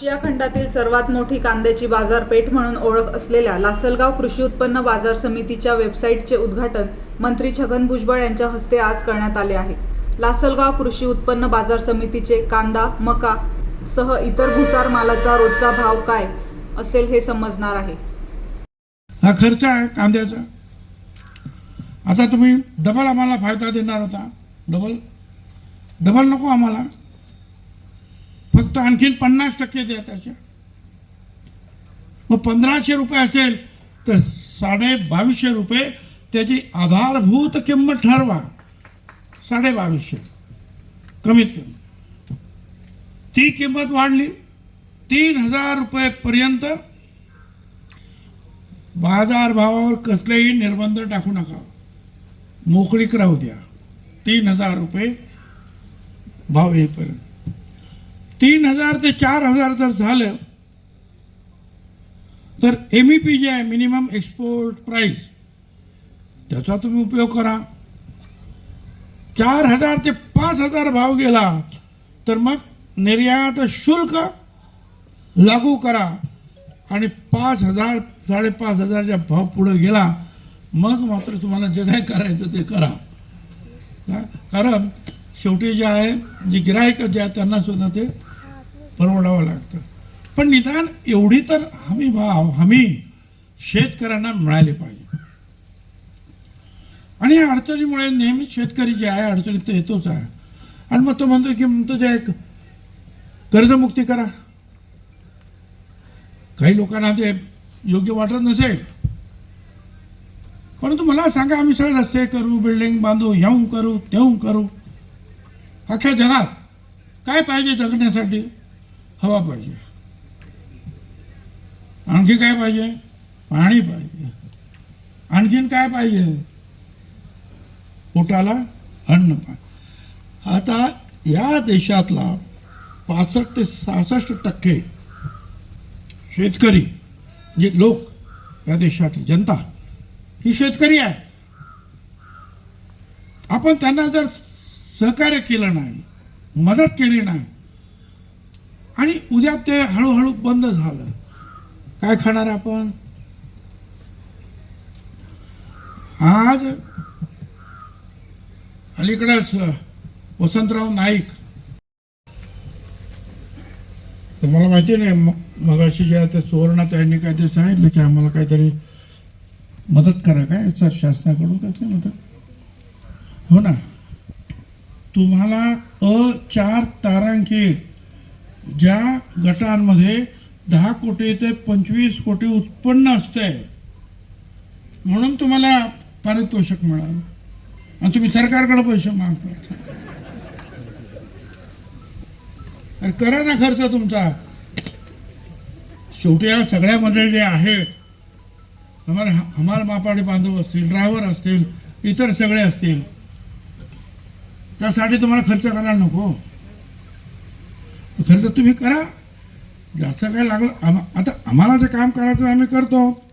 आशिया खंडातील सर्वात मोठी कांद्याची बाजारपेठ म्हणून ओळख असलेल्या लासलगाव कृषी उत्पन्न बाजार समितीच्या वेबसाईटचे उद्घाटन मंत्री छगन भुजबळ यांच्या हस्ते आज करण्यात आले आहे. लासलगाव कृषी उत्पन्न बाजार समितीचे कांदा मका सह इतर भुसार मालाचा रोजचा भाव काय असेल हे समजणार आहे. हा खर्च आहे कांद्याचा. आता तुम्ही डबल आम्हाला फायदा देणार होता. डबल डबल नको आम्हाला. फक्त आणखीन पन्नास टक्के द्या त्याच्या. मग पंधराशे रुपये असेल तर साडे बावीसशे रुपये त्याची आधारभूत किंमत ठरवा. साडे बावीसशे. कमीत कमी. ती किंमत वाढली. तीन हजार रुपयेपर्यंत बाजार भावावर कसलेही निर्बंध टाकू नका. मोकळीक राहू द्या. तीन हजार रुपये भाव येईपर्यंत. तीन हजार ते चार हजार जर झालं तर एम ई पी जे आहे मिनिमम एक्सपोर्ट प्राईस त्याचा तुम्ही उपयोग करा. चार हजार ते पाच हजार भाव गेला तर मग निर्यात शुल्क लागू करा. आणि पाच हजार साडेपाच हजारच्या भाव पुढे गेला मग मात्र तुम्हाला जे काय करायचं ते करा. कारण शेवटी जे आहे जे गिरायक जे आहे त्यांना सुद्धा ते परवडावं लागतं. पण निदान एवढी तर हमी भाव हमी शेतकऱ्यांना मिळाली पाहिजे. आणि या अडचणीमुळे नेहमी शेतकरी जे आहे अडचणीत तर येतोच आहे. आणि मग तो म्हणतो की म्हणतो जे कर्जमुक्ती करा. काही लोकांना ते योग्य वाटत नसेल. परंतु मला सांगा आम्ही सगळे रस्ते करू बिल्डिंग बांधू ह्याहून करू तेहून करू. अख्ख्या जगात काय पाहिजे जगण्यासाठी? हवा पाहिजे. आणखी काय पाहिजे? पाणी पाहिजे. आणखीन काय पाहिजे? पोटाला अन्न पाहिजे. आता या देशातला पासष्ट ते सहासष्ट टक्के शेतकरी जे लोक या देशातली जनता ही शेतकरी आहे. आपण त्यांना जर सहकार्य केलं नाही मदत केली नाही आणि उद्या ते हळूहळू बंद झालं. काय खाणार आपण? आज अलीकडेच वसंतराव नाईक. तर मला माहिती नाही मग मगाशी जे आहे ते सुवर्णा त्यांनी काहीतरी सांगितलं की आम्हाला काहीतरी मदत करा काय? सर शासनाकडून काहीतरी मदत? हो ना. तुम्हाला अ चार तारांकित ज्या गटांमध्ये दहा कोटी ते पंचवीस कोटी उत्पन्न असते म्हणून तुम्हाला पारितोषिक मिळालं. आणि तुम्ही सरकारकडे पैसे मागता अरे करा ना खर्च तुमचा. शेवटी या सगळ्यामध्ये जे आहे आम्हाला हमाल मापाडी बांधव असतील ड्रायव्हर असतील इतर सगळे असतील त्यासाठी तुम्हाला खर्च करायला नको. खरं तर तुम्ही करा. जास्त काय लागलं आम- आता आम्हाला जे काम करायचं आम्ही करतो.